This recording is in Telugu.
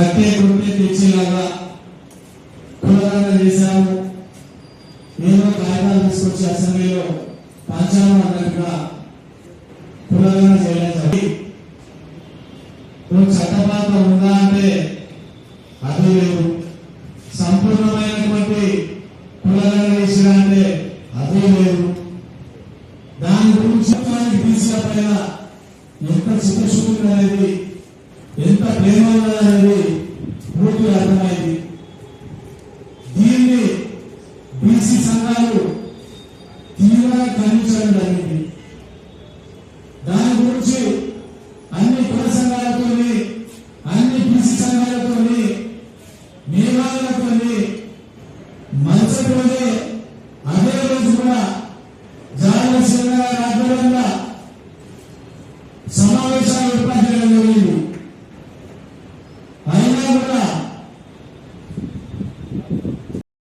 కట్టే కొట్టే తెచ్చేలాగా కులదాన చేశాము ఏదో కాగితాలు తీసుకొచ్చి అసెంబ్లీలో పంచాము అన్నట్టుగా కులదాన చేయడం జరిగింది. నువ్వు చట్టపాత్ర ఉందా అంటే అది లేదు. సంపూర్ణమైనటువంటి కులదాన చేసినా అంటే అది లేదు. దాని గురించి బీసీల పైన ఎంత చిత్తశుద్ధి అనేది ప్రేమ అనేది పూర్తిగా అర్థమైంది. దీన్ని బీసీ సంఘాలు తీవ్రంగా ఖండించడం జరిగింది. దాని గురించి అన్ని కుల సంఘాలతోని అన్ని బీసీ సంఘాలతోని నియమాలతోని మరుసటి రోజే అదే రోజు కూడా జాగ్రత్త సమావేశాలు ఏర్పాటు చేయడం జరిగింది.